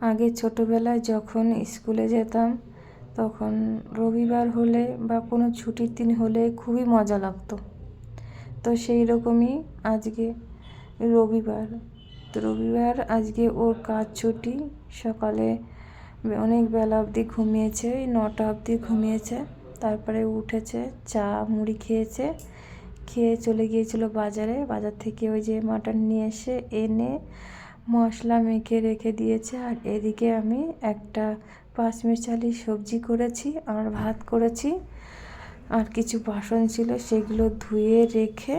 আগে ছোটোবেলায় যখন স্কুলে যেতাম, তখন রবিবার হলে বা কোনো ছুটির দিন হলে খুবই মজা লাগতো। তো সেই রকমই আজকে রবিবার। তো রবিবার আজকে ওর কাজ ছুটি, সকালে অনেক বেলা অবধি ঘুমিয়েছে, নটা অবধি ঘুমিয়েছে, তারপরে উঠেছে, চা, মুড়ি খেয়েছে, খেয়ে চলে গিয়েছিল বাজারে। বাজার থেকে ওই যে মাটন নিয়ে এসে, এনে মশলা মেখে রেখে দিয়েছে। আর এদিকে আমি একটা পাঁচমিশালি সবজি করেছি, আর ভাত করেছি, আর কিছু বাসন ছিল সেগুলো ধুয়ে রেখে,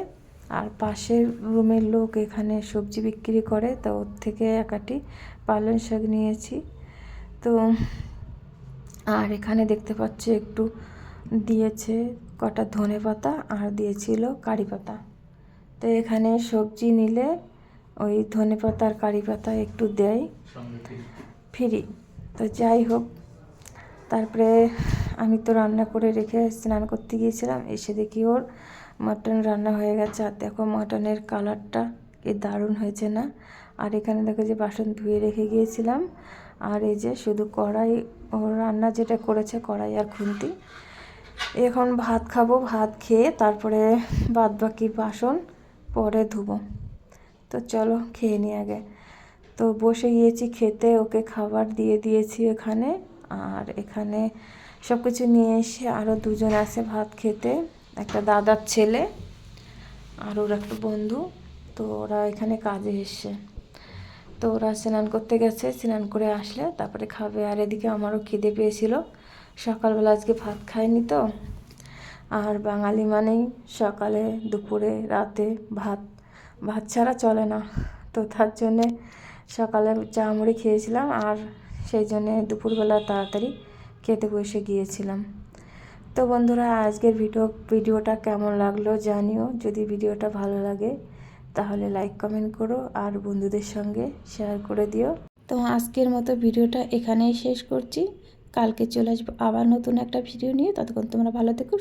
আর পাশের রুমের লোক এখানে সবজি বিক্রি করে, তো ওর থেকে একাটি পালং শাক নিয়েছি। তো, আর এখানে দেখতে পাচ্ছি একটু দিয়েছে কটা ধনে পাতা আর দিয়েছিল কারি পাতা। তো এখানে সবজি নিলে ওই ধনে পাতা আর কারি পাতা একটু দেয়। ফ্রি। তো যাই হোক তারপরে আমি তো রান্না করে রেখে স্নান করতে গিয়েছিলাম এসে দেখি ওর মাটন রান্না হয়ে গেছে। আর দেখো মাটনের কালারটা এ দারুণ হয়েছে না? আর এখানে দেখো যে বাসন ধুয়ে রেখে গিয়েছিলাম। আর এই যে শুধু কড়াই ও রান্না যেটা করেছে কড়াই আর খুন্তি। এখন ভাত খাব ভাত খেয়ে তারপরে বাদ বাকি বাসন পরে ধুবো। তো চলো খেয়ে নিই আগে। তো বসে গিয়েছি খেতে, ওকে খাবার দিয়ে দিয়েছি এখানে। আর এখানে সব কিছু নিয়ে এসে আরও দুজন আছে ভাত খেতে, একটা দাদার ছেলে আর ওর একটা বন্ধু। তো ওরা এখানে কাজে এসছে। তো ওরা স্নান করতে গেছে, স্নান করে আসলে তারপরে খাবে। আর এদিকে আমারও খিদে পেয়েছিল। সকালবেলা আজকে ভাত খায়নি তো। আর বাঙালি মানেই সকালে, দুপুরে, রাতে ভাত ভাত ছাড়া চলে না। তো তার জন্যে সকালে চা মুড়ি খেয়েছিলাম আর সেই জন্যে দুপুরবেলা তাড়াতাড়ি খেতে বসে গিয়েছিলাম। তো বন্ধুরা, আজকের ভিডিও, ভিডিওটা কেমন লাগল জানিও। যদি ভিডিওটা ভালো লাগে, তাহলে লাইক কমেন্ট করো আর বন্ধুদের সঙ্গে শেয়ার করে দিও। তো আজকের মতো ভিডিওটা এখানেই শেষ করছি। কালকে চলে আসব আবার নতুন একটা ভিডিও নিয়ে। ততক্ষণ তোমরা ভালো থেকো।